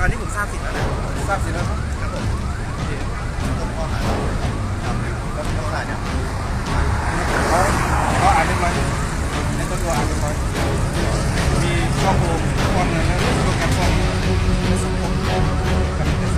อันนี้ผมทราบสิทธิ์แล้วนะทราบสิทธิ์แล้วครับครับผมโอเคผมข้อหาครับแล้วข้อหาเนี่ยเขาเขาอ่านเรียบร้ยในตัวตัวอ่านเมีอยมีข้อมูลความเงินและโปรแกรมควมเงินสมองกับ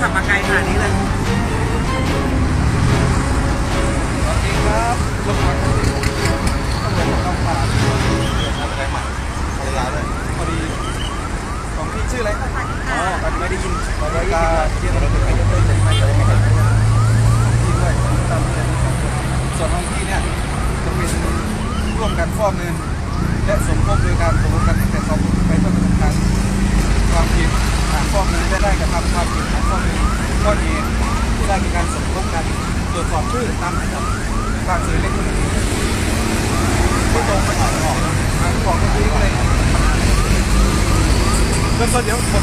ขับมาไกลขนาดนี้เลยสวัสครับรถมาตำรวจต้องมาทำอะไรใหม่ภรรยาด้วยพอดีของพี่ชื่ออะไรอ๋อตอไม่ได้ยินตอดีก็ที่เราเป็นใครยกเลิกเลยไม่ได้ไม่ได้พี่ด้วยส่วนของพี่เนี่ยจะเป็นร่วมกันฟอกเงินและสมคบโดยการตกลงกันตั้งแต่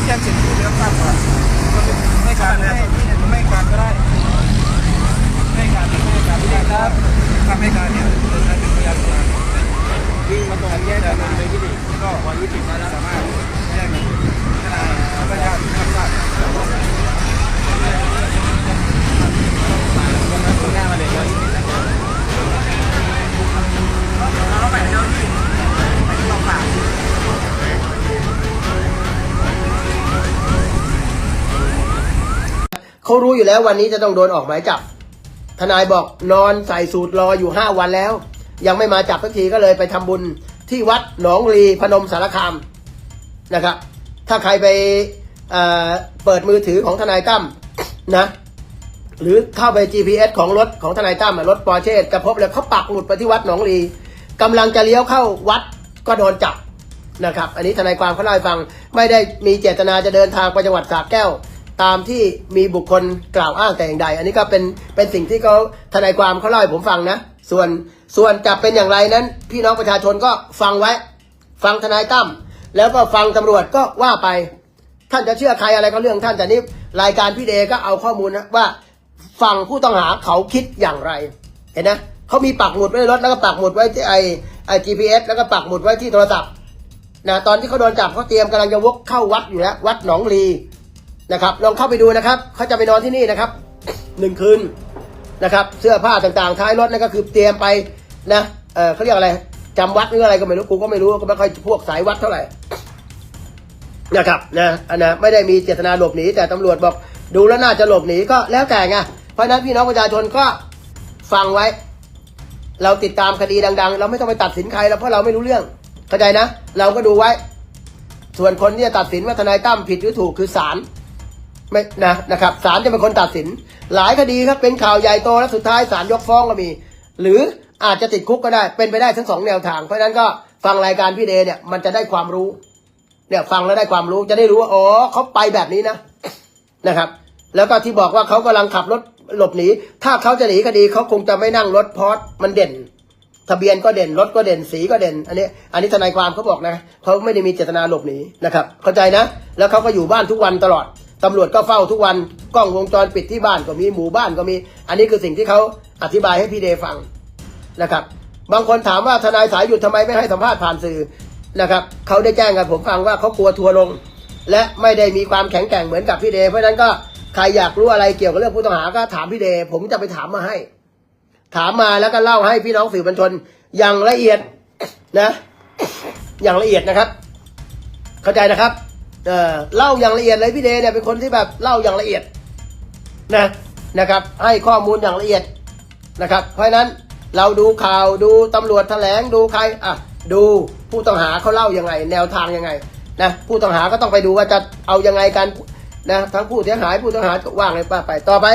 แจ้งสิทธิ์ผู้ได้รับทราบก่อนไม่การไม่ไม่การก็ได้ไม่การไม่การไม่ได้ครับถ้าไม่การเนี่ยจะใช้เป็นพยานหลักฐานวิ่งมาตรงแยกกันเลยที่นี่ก็วันวิกฤตมาแล้วสามารถ เขารู้อยู่แล้ววันนี้จะต้องโดนออกหมายจับ ทนายบอกนอนใส่สูตรรออยู่ห้าวันแล้ว ยังไม่มาจับสักทีก็เลยไปทำบุญที่วัดหนองรีพนมสารคามนะครับ ถ้าใครไปเเปิดมือถือของทนายตั้มนะ หรือเข้าไป GPS ของรถของทนายตั้มรถปอร์เช่จะพบเลยเขาปักหมุดไปที่วัดหนองรีกำลังจะเลี้ยวเข้าวัดก็โดนจับนะครับ อันนี้ทนายความเขาเล่าให้ฟังไม่ได้มีเจตนาจะเดินทางไปจังหวัดสระแก้ว ตามที่มีบุคคลกล่าวอ้างแต่อย่างใด อันนี้ก็เป็นเป็นสิ่งที่เขาทนายความเขาเล่าให้ผมฟังนะ ส่วนส่วนจะเป็นอย่างไรนั้น พี่น้องประชาชนก็ฟังไว้ ฟังทนายตั้มแล้วก็ฟังตำรวจก็ว่าไป ท่านจะเชื่อใครอะไรก็เรื่องท่านแต่นี้รายการพี่เดก็เอาข้อมูลนะว่าฝั่งผู้ต้องหาเขาคิดอย่างไร เห็นนะเขามีปักหมุดไว้ในรถแล้วก็ปักหมุดไว้ที่ไอไอ GPS แล้วก็ปักหมุดไว้ที่โทรศัพท์นะตอนที่เขาโดนจับเขาเตรียมกำลังจะวกเข้าวัดอยู่แล้ววัดหนองลี นะครับ ลองเข้าไปดูนะครับเขาจะไปนอนที่นี่นะครับหนึ่งคืนนะครับ เสื้อผ้าต่างๆ ท้ายรถนั่นก็คือเตรียมไปนะเออเขาเรียกอะไรจำวัดหรืออะไรก็ไม่รู้กูก็ไม่รู้ก็ไม่ค่อยพวกสายวัดเท่าไหร่นะครับนะอันนะไม่ได้มีเจตนาหลบหนี แต่ตำรวจบอกดูแล้วน่าจะหลบหนีก็แล้วแต่ไงเพราะฉะนั้นพี่น้องประชาชนก็ฟังไว้ เราติดตามคดีดัง ๆ เราไม่ต้องไปตัดสินใครแล้วเพราะเราไม่รู้เรื่องเข้าใจนะ เราก็ดูไว้ ส่วนคนที่จะตัดสินว่าทนายตั้มผิดหรือถูกคือศาล ไม่นะนะครับศาลจะเป็นคนตัดสิน หลายคดีครับเป็นข่าวใหญ่โตแล้วสุดท้ายศาลยกฟ้องก็มี หรืออาจจะติดคุกก็ได้เป็นไปได้ทั้งสองแนวทาง เพราะฉะนั้นก็ฟังรายการพี่เดเนี่ยมันจะได้ความรู้เนี่ยฟังแล้วได้ความรู้จะได้รู้ว่าอ๋อเขาไปแบบนี้นะนะครับ แล้วก็ที่บอกว่าเขากำลังขับรถหลบหนี ถ้าเขาจะหนีคดีเขาคงจะไม่นั่งรถพอร์ตมันเด่น ทะเบียนก็เด่นรถก็เด่นสีก็เด่น อันนี้ อันนี้ทนายความเขาบอกนะเขาไม่ได้มีเจตนาหลบหนีนะครับ เข้าใจนะ แล้วเขาก็อยู่บ้านทุกวันตลอด ตำรวจก็เฝ้าทุกวันกล้องวงจรปิดที่บ้านก็มีหมู่บ้านก็มี อันนี้คือสิ่งที่เขาอธิบายให้พี่เดฟังนะครับ บางคนถามว่าทนายสายหยุดทำไมไม่ให้สัมภาษณ์ผ่านสื่อนะครับเขาได้แจ้งกับผมฟังว่าเขากลัวทัวร์ลง และไม่ได้มีความแข็งแกร่งเหมือนกับพี่เด เพราะฉะนั้นก็ใครอยากรู้อะไรเกี่ยวกับเรื่องผู้ต้องหาก็ถามพี่เด ผมจะไปถามมาให้ ถามมาแล้วก็เล่าให้พี่น้องสื่อมวลชนอย่างละเอียดนะ อย่างละเอียดนะครับ เข้าใจนะครับ เออเล่าอย่างละเอียดเลยพี่เดเนี่ยเป็นคนที่แบบเล่าอย่างละเอียดนะนะครับ ให้ข้อมูลอย่างละเอียดนะครับ เพราะฉะนั้นเราดูข่าวดูตำรวจแถลงดูใครอะดูผู้ต้องหาเขาเล่ายังไง แนวทางยังไงนะผู้ต้องหาก็ต้องไปดูว่าจะเอายังไงกันนะทั้งผู้เสียหายผู้ต้องหาก็ว่างเลยป้าไปต่อไป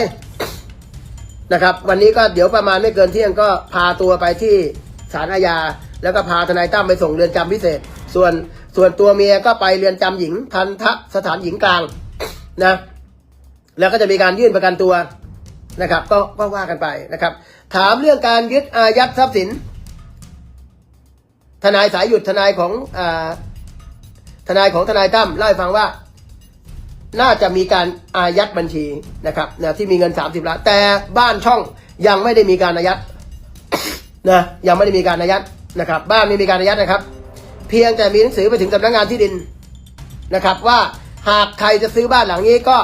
นะครับ วันนี้ก็เดี๋ยวประมาณไม่เกินเที่ยงก็พาตัวไปที่ศาลอาญาแล้วก็พาทนายตั้มไปส่งเรือนจำพิเศษ ส่วน ส่วนตัวเมียก็ไปเรือนจำหญิงทันทะสถานหญิงกลางนะ แล้วก็จะมีการยื่นประกันตัวนะครับ ก็ก็ว่ากันไปนะครับ ถามเรื่องการยึดอายัดทรัพย์สิน ทนายสายหยุดทนายของอาทนายของทนายตั้มเล่าให้ฟังว่า น่าจะมีการอายัดบัญชีนะครับนะที่มีเงิน 30ล้านแต่บ้านช่องยังไม่ได้มีการอายัดนะยังไม่ได้มีการอายัดนะครับ บ้านไม่มีการอายัดนะครับ เพียงแต่มีหนังสือไปถึงสำนักงานที่ดินนะครับ ว่าหากใครจะซื้อบ้านหลังนี้ก็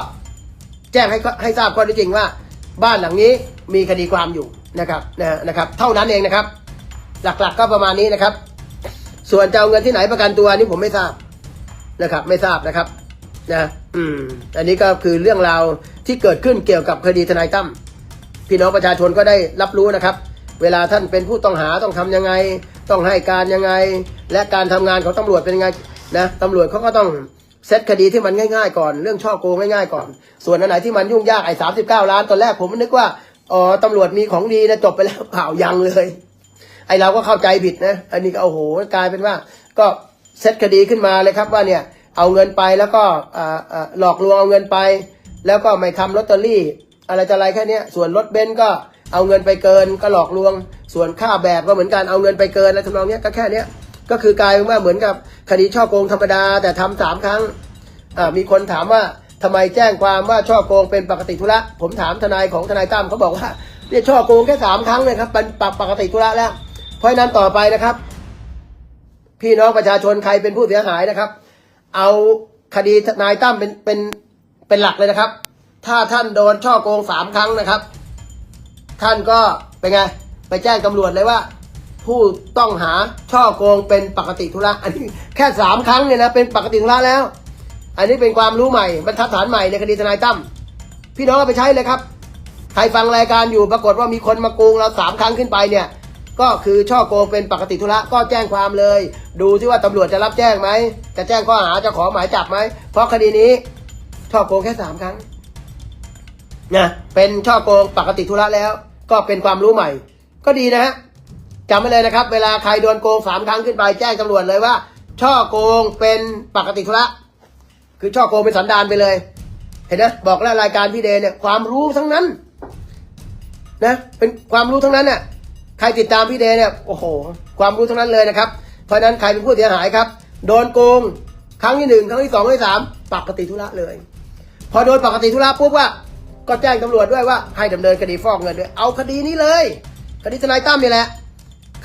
แจ้งให้ให้ทราบข้อเท็จจริงว่า บ้านหลังนี้มีคดีความอยู่นะครับนะนะครับเท่านั้นเองนะครับ หลักๆก็ประมาณนี้นะครับ ส่วนจะเอาเงินที่ไหนประกันตัวนี้ผมไม่ทราบนะครับ ไม่ทราบนะครับนะอืมอันนี้ก็คือเรื่องราวที่เกิดขึ้นเกี่ยวกับคดีทนายตั้มพี่น้องประชาชนก็ได้รับรู้นะครับ เวลาท่านเป็นผู้ต้องหาต้องทำยังไง ต้องให้การยังไง และการทำงานของตำรวจเป็นยังไงนะตำรวจเขาก็ต้องเซตคดีที่มันง่ายๆ ก่อน เรื่องช่อโกงง่ายๆก่อน ส่วนอันไหนที่มันยุ่งยากไอ้สามสิบเก้าล้านตอนแรกผมนึกว่าอ๋อตำรวจมีของดีนะจบไปแล้วเปล่ายังเลยไอเราก็เข้าใจผิดนะ อันนี้ก็โอ้โหกลายเป็นว่า ก็เซตคดีขึ้นมาเลยครับว่าเนี่ยเอาเงินไปแล้วก็อ่าอ่าหลอกลวงเอาเงินไป แล้วก็ไม่ทำลอตเตอรี่ อะไรจะอะไรแค่เนี้ยส่วนรถเบนซ์ก็เอาเงินไปเกินก็หลอกลวง ส่วนค่าแบบก็เหมือนกันเอาเงินไปเกินแล้วทำนองเนี้ยก็แค่เนี้ยก็คือกลายเป็นว่าเหมือนกับคดีช่อโกงธรรมดาแต่ทำสามครั้งอ่ามีคนถามว่าทำไมแจ้งความว่าช่อโกงเป็นปกติธุระ ผมถามทนายของทนายตั้มเขาบอกว่าเนี่ยช่อโกงแค่สามครั้งเลยครับเป็นปกติธุระแล้ว เพราะฉะนั้นต่อไปนะครับ พี่น้องประชาชนใครเป็นผู้เสียหายนะครับ เอาคดีนายตั้มเป็นเป็นเป็นหลักเลยนะครับ ถ้าท่านโดนช่อโกงสามครั้งนะครับ ท่านก็เป็นไงไปแจ้งตำรวจเลยว่า ผู้ต้องหาช่อโกงเป็นปกติธุระอันนี้แค่สามครั้งเนี่ยนะเป็นปกติธุระแล้ว อันนี้เป็นความรู้ใหม่บรรทัดฐานใหม่ในคดีทนายตั้มพี่น้องเอาไปใช้เลยครับ ใครฟังรายการอยู่ปรากฏว่ามีคนมาโกงเราสามครั้งขึ้นไปเนี่ย ก็คือช่อโกงเป็นปกติธุระก็แจ้งความเลย ดูที่ว่าตำรวจจะรับแจ้งไหมจะแจ้งข้อหาจะขอหมายจับไหมเพราะคดีนี้ช่อโกงแค่สามครั้ง นะเป็นช่อโกงปกติธุระแล้ว ก็เป็นความรู้ใหม่ ก็ดีนะฮะจำไว้เลยนะครับ เวลาใครโดนโกงสามครั้งขึ้นไปแจ้งตำรวจเลยว่า ช่อโกงเป็นปกติธุระ คือช่อโกงเป็นสันดานไปเลย เห็นไหมบอกแล้วรายการพี่เดเนี่ยความรู้ทั้งนั้นนะเป็นความรู้ทั้งนั้นน่ะใครติดตามพี่เดเนี่ยโอ้โห ความรู้ทั้งนั้นเลยนะครับ เพราะฉะนั้นใครเป็นผู้เสียหายครับ โดนโกงครั้งที่หนึ่งครั้งที่สองครั้งที่สามปกติธุระเลย พอโดนปกติธุระปุ๊บว่า ก็แจ้งตำรวจด้วยว่าให้ดำเนินคดีฟอกเงินด้วย เอาคดีนี้เลย คดีทนายตั้มนี่แหละ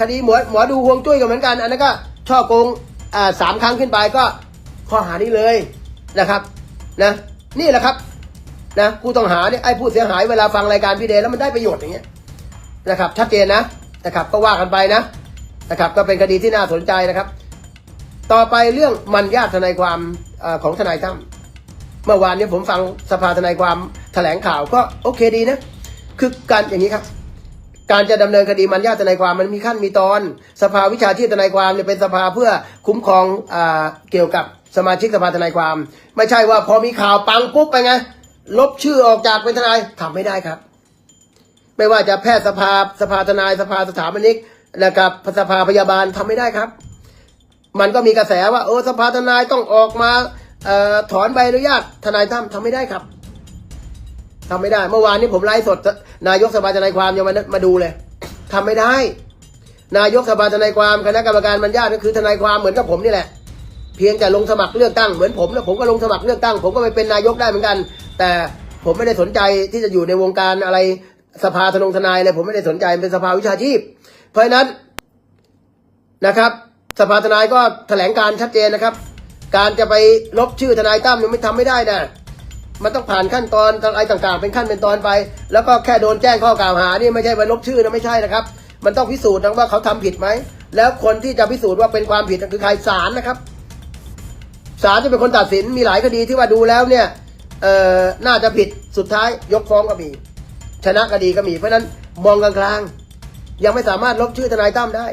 คดีหมอหมอดูฮวงจุ้ยก็เหมือนกัน อันนั้นก็ช่อโกงอ่าสามครั้งขึ้นไปก็ข้อหานี้เลยนะครับนะนี่แหละครับนะผู้ต้องหาเนี่ยไอ้ผู้เสียหายเวลาฟังรายการพี่เดแล้วมันได้ประโยชน์อย่างเงี้ยนะครับ ชัดเจนนะนะครับก็ว่ากันไปนะนะครับ ก็เป็นคดีที่น่าสนใจนะครับ ต่อไปเรื่องมันญาติทนายความอของทนายตั้มเมื่อวานเนี้ผมฟังสภาทนายความ แถลงข่าวก็โอเคดีนะ คือการอย่างนี้ครับ การจะดำเนินคดีมันญาติทนายความมันมีขั้นมีตอน สภาวิชาชีพทนายความเนี่ยเป็นสภาเพื่อคุ้มครองอ่าเกี่ยวกับสมาชิกสภาทนายความ ไม่ใช่ว่าพอมีข่าวปังปุ๊บไปไงลบชื่อออกจากเป็นทนายทำไม่ได้ครับ ไม่ว่าจะแพทยสภาสภาทนายสภาสถาปนิกนะครับสภาพยาบาลทำไม่ได้ครับ มันก็มีกระแสว่าเออสภาทนายต้องออกมาออถอนใบอนุญาตทนายตั้มทำไม่ได้ครับ ทำไม่ได้ เมื่อวานนี้ผมไลฟ์สด นายกสภาทนายความยังมามาดูเลยทำไม่ได้ นายกสภาทนายความคณะกรรมการบรรยาทก็คือทนายความเหมือนกับผมนี่แหละ เพียงแต่ลงสมัครเลือกตั้งเหมือนผมนะผมก็ลงสมัครเลือกตั้ง ผมก็ไปเป็นนายกได้เหมือนกัน แต่ผมไม่ได้สนใจที่จะอยู่ในวงการอะไรสภาทนงทนายเลยผมไม่ได้สนใจเป็นสภาวิชาชีพ เพราะนั้นนะครับ สภาทนายก็แถลงการชัดเจนนะครับ การจะไปลบชื่อทนายตั้มเนี่ยไม่ทำไม่ได้นะ มันต้องผ่านขั้นตอนอะไรต่างๆ เป็นขั้นเป็นตอนไป แล้วก็แค่โดนแจ้งข้อกล่าวหานี่ไม่ใช่ไปลบชื่อนะไม่ใช่นะครับ มันต้องพิสูจน์นะว่าเขาทำผิดไหม แล้วคนที่จะพิสูจน์ว่าเป็นความผิดคือใครศาลนะครับศาลจะเป็นคนตัดสินมีหลายคดีที่ว่าดูแล้วเนี่ยเอ่อน่าจะผิดสุดท้ายยกฟ้องก็มี ชนะคดีก็มีเพราะฉะนั้นมองกลางๆ ยังไม่สามารถลบชื่อทนายตั้มได้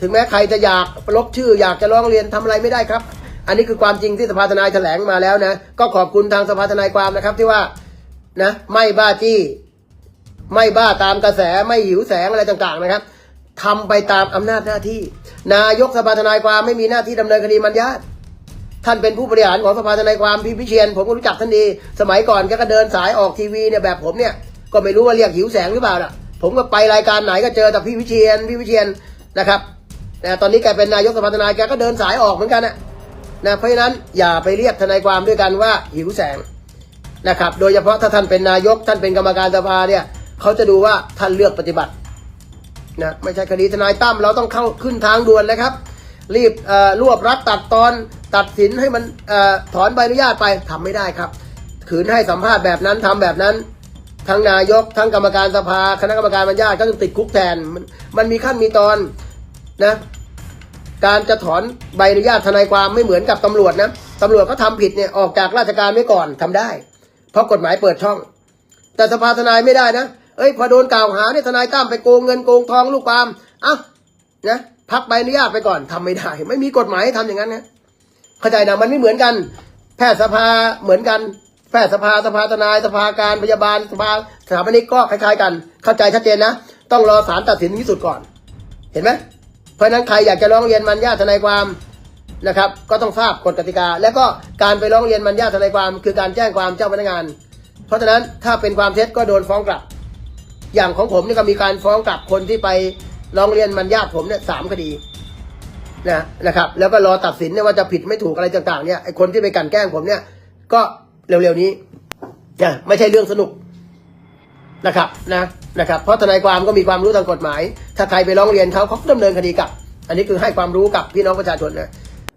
ถึงแม้ใครจะอยากลบชื่อ อยากจะร้องเรียนทำอะไรไม่ได้ครับ อันนี้คือความจริงที่สภาทนายแถลงมาแล้วนะ ก็ขอบคุณทางสภาทนายความนะครับที่ว่านะไม่บ้าจี้ ไม่บ้าตามกระแสไม่หิวแสงอะไรต่างๆนะครับทำไปตามอำนาจหน้าที่ นายกสภาทนายความไม่มีหน้าที่ดำเนินคดีมันญาติท่านเป็นผู้บริหารของสภาทนายความพี่พิเชียนผมก็รู้จักท่านดี สมัยก่อนแกก็เดินสายออกทีวีเนี่ยแบบผมเนี่ยก็ไม่รู้ว่าเรียกหิวแสงหรือเปล่าล่ะ ผมก็ไปรายการไหนก็เจอแต่พี่วิเชียนพี่วิเชียนนะครับแต่ตอนนี้แกเป็นนายกสภาทนายแกก็เดินสายออกเหมือนกันนะ นะเพราะฉะนั้นอย่าไปเรียกทนายความด้วยกันว่าหิวแสงนะครับ โดยเฉพาะถ้าท่านเป็นนายกท่านเป็นกรรมการสภาเนี่ยเขาจะดูว่าท่านเลือกปฏิบัตินะไม่ใช่คดีทนายตั้มเราต้องเข้าขึ้นทางด่วนเลยครับ รีบรวบรัดตัดตอนตัดสินให้มันอถอนใบอนุญาตไปทำไม่ได้ครับขืนให้สัมภาษณ์แบบนั้นทำแบบนั้น ทั้งนายกทั้งกรรมการสภา คณะกรรมการบรรยาทก็ต้องติดคุกแทนมันมันมีขั้นมีตอนนะ การจะถอนใบอนุญาตทนายความไม่เหมือนกับตำรวจนะตำรวจก็ทำผิดเนี่ยออกจากราชการไว้ก่อนทำได้ เพราะกฎหมายเปิดช่อง แต่สภาทนายไม่ได้นะเอ้ยพอโดนกล่าวหาเนี่ยทนายตั้มไปโกงเงินโกงทองลูกความเอ้านะพักใบอนุญาตไปก่อนทำไม่ได้ ไม่มีกฎหมายให้ทำอย่างนั้นนะเข้าใจนะมันไม่เหมือนกัน แพทยสภาเหมือนกัน แพทยสภาสภาทนายสภาการพยาบาลสภาสถาปนิกก็คล้ายๆกัน เข้าใจชัดเจนนะ ต้องรอศาลตัดสินที่สุดก่อน เห็นไหม เพราะฉะนั้นใครอยากจะร้องเรียนมันญาติทนายความนะครับ ก็ต้องทราบกฎกติกา และก็การไปร้องเรียนมันญาติทนายความ คือการแจ้งความเจ้าพนักงาน เพราะฉะนั้นถ้าเป็นความเท็จก็โดนฟ้องกลับ อย่างของผมนี่ก็มีการฟ้องกลับคนที่ไปร้องเรียนมันญาติผมเนี่ยสามคดีนะนะครับ แล้วก็รอตัดสินเนี่ยว่าจะผิดไม่ถูกอะไรต่างๆเนี่ยไอคนที่ไปกันแกล้งผมเนี่ย ก็เร็วๆนี้นะไม่ใช่เรื่องสนุกนะครับนะ นะครับเพราะทนายความก็มีความรู้ทางกฎหมาย ถ้าใครไปร้องเรียนเขาเขาดำเนินคดีกลับ อันนี้คือให้ความรู้กับพี่น้องประชาชนนะ